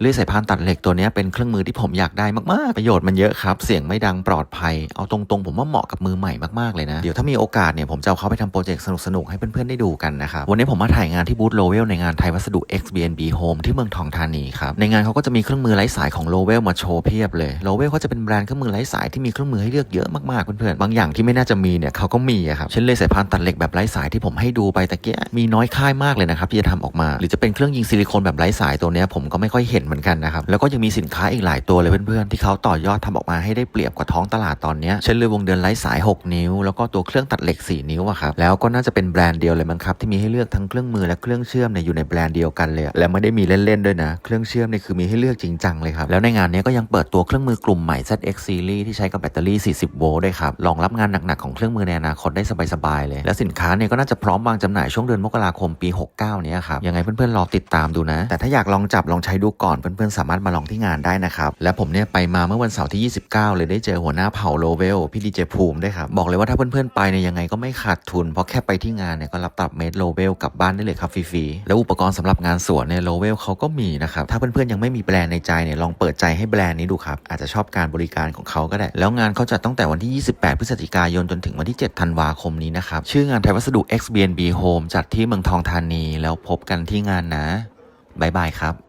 เลื่อยสายพานตัดเหล็กตัวนี้เป็นเครื่องมือที่ผมอยากได้มากๆ ประโยชน์มันเยอะครับ เสียงไม่ดังปลอดภัย เอาตรงๆ ผมว่าเหมาะกับมือใหม่มากๆเลยนะ เดี๋ยวถ้ามีโอกาสเนี่ยผมจะเอาเขาไปทำโปรเจกต์สนุกๆ ให้เพื่อนๆ ได้ดูกันนะครับ วันนี้ผมมาถ่ายงานที่บูธโลเวลในงานไทยวัสดุ XBNB Home ที่เมืองทองธานีครับ ในงานเขาก็จะมีเครื่องมือไร้สายของโลเวลมาโชว์เพียบเลยโลเวลเขาจะเป็นแบรนด์เครื่องมือไร้สายที่มีเครื่องมือให้เลือกเยอะมากๆ เพื่อนๆ บางอย่างที่ไม่น่าจะมีเนี่ยเขาก็มีครับ เช่นเล่ยสายพานตัดเหล็กแบบไร้สายที่ผมให้ดูไปตะเกียมีน้อยค่ายมากเลยนะครับที่จะทำออกมา หรือจะเป็นเครื่องยิงซิลิโคนแบบไร้สายตัวนี้ผมก็ไม่ค่อยเห็นเหมือนกันนะครับ แล้วก็ยังมีสินค้าอีกหลายตัวเลยเพื่อนๆ ที่เขาต่อยอดทำออกมาให้ได้เปรียบกว่าท้องตลาดตอนนี้เช่นเลยวงเดือนไร้สาย 6 นิ้ว แล้วก็ตัวเครื่องตัดเหล็ก 4 นิ้วอะครับแล้วก็น่าจะเป็นแบรนด์เดียวเลยมั้งครับที่มีให้เลือกทั้งเครื่องมือและเครื่องเชื่อมเนี่ยอยู่ในแบรนด์เดียวกันเลยและไม่ได้มีเล่นๆด้วยนะเครื่องเชื่อมเนี่ยคือมีให้เลือกจริงจังเลยครับแล้วในงานนี้ก็ยังเปิดตัวเครื่องมือกลุ่มใหม่ ZX Series ที่ใช้กับแบตเตอรี่ 40 โวลต์ด้วยครับรองรับงานหนักๆของเครื่องมือในอนาคตได้สบายๆเลย และสินค้าเนี่ยก็น่าจะพร้อมวางจำหน่ายช่วงเดือนมกราคมปี 69เนี้ยครับยังไงเพื่อนๆรอติดตามดูนะ แต่ถ้าอยากลองจับลองใช้ดูก่อนเพื่อนๆสามารถมาลองที่งานได้นะครับ และผมเนี่ยไปมาเมื่อวันเสาร์ที่ 29 เลยได้เจอหัวหน้าเผ่าโลเวลพี่ดีเจภูมิด้วยครับบอกเลยว่าถ้าเพื่อนๆไปเนี่ยยังไงก็ไม่ขาดทุน เพราะแค่ไปที่งานเนี่ยก็รับตับเมดโลเวลกลับบ้านได้เลยครับฟรีๆแล้วอุปกรณ์สำหรับงานสวนเนี่ยโลเวลเขาก็มีนะครับถ้าเพื่อนๆยังไม่มีแบรนด์ในใจเนี่ยลองเปิดใจให้แบรนด์นี้ดูครับอาจจะชอบการบริการของเขาก็ได้ แล้วงานเขาจัดตั้งแต่วันที่ 28 พฤศจิกายนจนถึงวันที่ 7 ธันวาคมนี้นะครับชื่องานไทยวัสดุ XBNB Home จัดที่เมืองทองธานี แล้วพบกันที่งานนะบ๊ายบายครับ